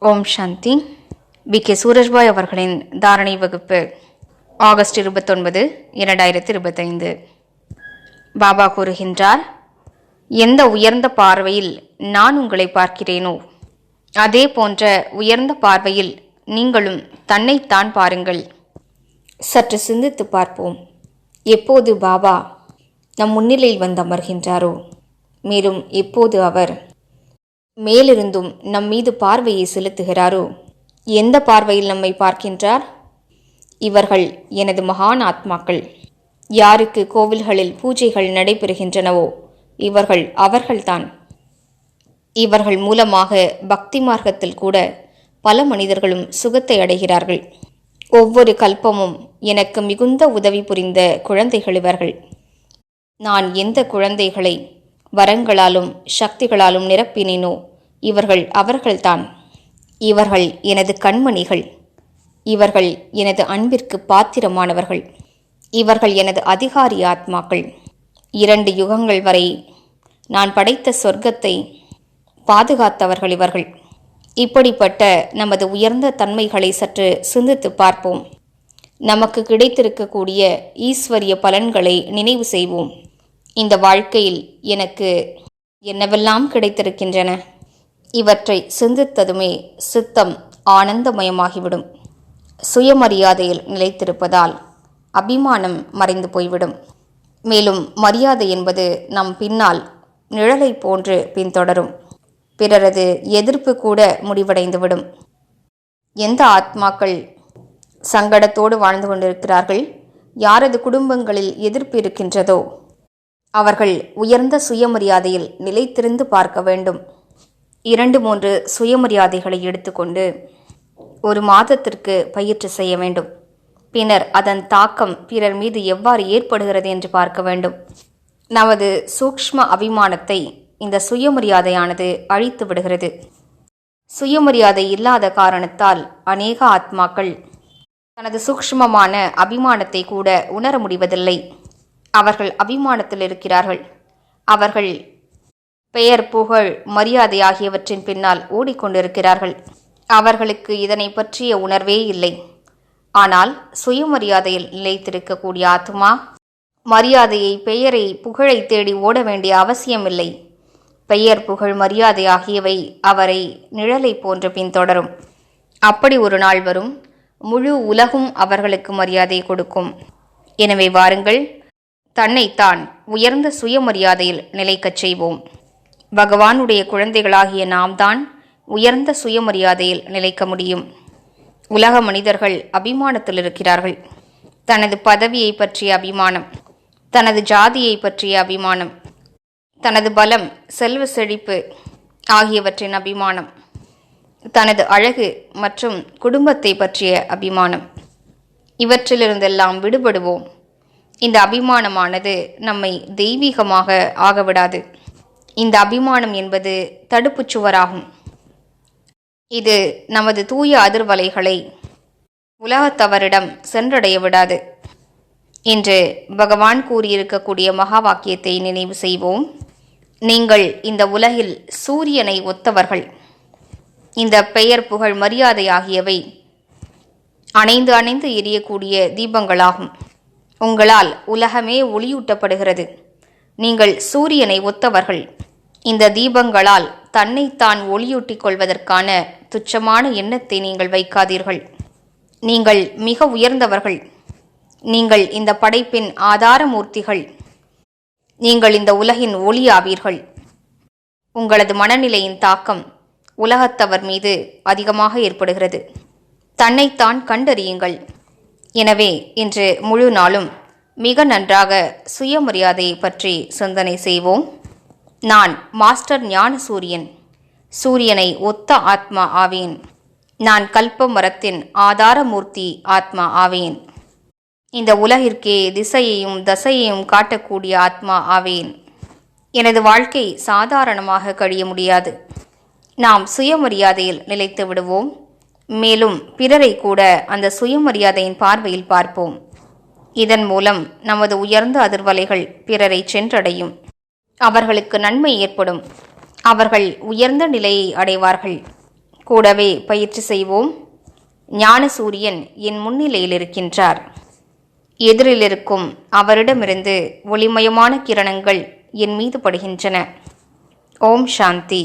Om Shanti. We. K. Surajbhai அவர்களின் தாரணை வகுப்பு ஆகஸ்ட் இருபத்தொன்பது இரண்டாயிரத்தி இருபத்தைந்து. பாபா கூறுகின்றார் எந்த உயர்ந்த பார்வையில் நான் உங்களை பார்க்கிறேனோ அதே போன்ற உயர்ந்த பார்வையில் நீங்களும் தன்னைத்தான் பாருங்கள். சற்று சிந்தித்து பார்ப்போம். எப்போது பாபா நம் முன்னிலையில் வந்து அமர்கின்றாரோ? மேலும் எப்போது அவர் மேலிருந்தும் நம் மீது பார்வையை செலுத்துகிறாரோ? எந்த பார்வையில் நம்மை பார்க்கின்றார்? இவர்கள் எனது மகான் ஆத்மாக்கள். யாருக்கு கோவில்களில் பூஜைகள் நடைபெறுகின்றனவோ இவர்கள் அவர்கள்தான். இவர்கள் மூலமாக பக்தி மார்க்கத்தில் கூட பல மனிதர்களும் சுகத்தை அடைகிறார்கள். ஒவ்வொரு கல்பமும் எனக்கு மிகுந்த உதவி புரிந்த குழந்தைகள் இவர்கள். நான் எந்த குழந்தைகளை வரங்களாலும் சக்திகளாலும் நிரப்பினேனோ? இவர்கள் அவர்கள்தான். இவர்கள் எனது கண்மணிகள். இவர்கள் எனது அன்பிற்கு பாத்திரமானவர்கள். இவர்கள் எனது அதிகாரி ஆத்மாக்கள். இரண்டு யுகங்கள் வரை நான் படைத்த சொர்க்கத்தை பாதுகாத்தவர்கள் இவர்கள். இப்படிப்பட்ட நமது உயர்ந்த தன்மைகளை சற்று சிந்தித்து பார்ப்போம். நமக்கு கிடைத்திருக்கக்கூடிய ஈஸ்வரிய பலன்களை நினைவு செய்வோம். இந்த வாழ்க்கையில் எனக்கு என்னவெல்லாம் கிடைத்திருக்கின்றன? இவற்றை சிந்தித்ததுமே சித்தம் ஆனந்தமயமாகிவிடும். சுயமரியாதையில் நிலைத்திருப்பதால் அபிமானம் மறைந்து போய்விடும். மேலும் மரியாதை என்பது நம் பின்னால் நிழலை போன்று பின்தொடரும். பிறரது எதிர்ப்பு கூட முடிவடைந்துவிடும். எந்த ஆத்மாக்கள் சங்கடத்தோடு வாழ்ந்து கொண்டிருக்கிறார்கள்? யாரது குடும்பங்களில் எதிர்ப்பு இருக்கின்றதோ அவர்கள் உயர்ந்த சுயமரியாதையில் நிலைத்திருந்து பார்க்க வேண்டும். இரண்டு மூன்று சுயமரியாதைகளை எடுத்துக்கொண்டு ஒரு மாதத்திற்கு பயிற்சி செய்ய வேண்டும். பின்னர் அதன் தாக்கம் பிறர் மீது எவ்வாறு ஏற்படுகிறது என்று பார்க்க வேண்டும். நமது சூக்ஷ்ம அபிமானத்தை இந்த சுயமரியாதையானது அழித்து விடுகிறது. சுயமரியாதை இல்லாத காரணத்தால் அநேக ஆத்மாக்கள் தனது சூக்ஷ்மமான அபிமானத்தை கூட உணர முடிவதில்லை. அவர்கள் அபிமானத்தில் இருக்கிறார்கள். அவர்கள் பெயர் புகழ் மரியாதை ஆகியவற்றின் பின்னால் ஓடிக்கொண்டிருக்கிறார்கள். அவர்களுக்கு இதனை பற்றிய உணர்வே இல்லை. ஆனால் சுயமரியாதையில் நிலைத்திருக்கக்கூடிய ஆத்மா மரியாதையை பெயரை புகழை தேடி ஓட வேண்டிய அவசியமில்லை. பெயர் புகழ் மரியாதை ஆகியவை அவரை நிழலை போன்று பின்தொடரும் அப்படி ஒரு நாள் வரும் முழு உலகும் அவர்களுக்கு மரியாதை கொடுக்கும். எனவே வாருங்கள் தன்னைத்தான் உயர்ந்த சுயமரியாதையில் நிலைக்கச் செய்வோம். பகவானுடைய குழந்தைகளாகிய நாம் தான் உயர்ந்த சுயமரியாதையில் நிலைக்க முடியும். உலக மனிதர்கள் அபிமானத்தில் இருக்கிறார்கள். தனது பதவியை பற்றிய அபிமானம் தனது ஜாதியை பற்றிய அபிமானம் தனது பலம் செல்வ செழிப்பு ஆகியவற்றின் அபிமானம் தனது அழகு மற்றும் குடும்பத்தை பற்றிய அபிமானம். இவற்றிலிருந்தெல்லாம் விடுபடுவோம். இந்த அபிமானமானது நம்மை தெய்வீகமாக ஆகவிடாது. இந்த அபிமானம் என்பது தடுப்புச் சுவராகும். இது நமது தூய அதிர்வலைகளை உலகத்தவரிடம் சென்றடைய விடாது என்று பகவான் கூறியிருக்கக்கூடிய மகா வாக்கியத்தை நினைவு செய்வோம். நீங்கள் இந்த உலகில் சூரியனை ஒத்தவர்கள். இந்த பெயர் புகழ் மரியாதை ஆகியவை அணைந்து அணைந்து எரியக்கூடிய தீபங்களாகும். உங்களால் உலகமே ஒளியூட்டப்படுகிறது. நீங்கள் சூரியனை ஒத்தவர்கள். இந்த தீபங்களால் தன்னைத்தான் ஒளியூட்டிக் கொள்வதற்கான துச்சமான எண்ணத்தை நீங்கள் வைக்காதீர்கள். நீங்கள் மிக உயர்ந்தவர்கள். நீங்கள் இந்த படைப்பின் ஆதாரமூர்த்திகள். நீங்கள் இந்த உலகின் ஒளியாவீர்கள். உங்களது மனநிலையின் தாக்கம் உலகத்தவர் மீது அதிகமாக ஏற்படுகிறது. தன்னைத்தான் கண்டறியுங்கள். எனவே இன்று முழு நாளும் மிக நன்றாக சுயமரியாதையை பற்றி சிந்தனை செய்வோம். நான் மாஸ்டர் ஞான சூரியன் சூரியனை ஒத்த ஆத்மா ஆவேன். நான் கல்ப மரத்தின் ஆதாரமூர்த்தி ஆத்மா ஆவேன். இந்த உலகிற்கே திசையையும் தசையையும் காட்டக்கூடிய ஆத்மா ஆவேன். எனது வாழ்க்கை சாதாரணமாக கழிய முடியாது. நாம் சுயமரியாதையில் நிலைத்து விடுவோம். மேலும் பிறரை கூட அந்த சுயமரியாதையின் பார்வையில் பார்ப்போம். இதன் மூலம் நமது உயர்ந்த அதிர்வலைகள் பிறரை சென்றடையும். அவர்களுக்கு நன்மை ஏற்படும். அவர்கள் உயர்ந்த நிலையை அடைவார்கள். கூடவே பயிற்சி செய்வோம். ஞான சூரியன் என் முன்னிலையில் இருக்கின்றார் எதிரில் இருக்கும் அவரிடமிருந்து ஒளிமயமான கிரணங்கள் என் மீது படுகின்றன. ஓம் சாந்தி.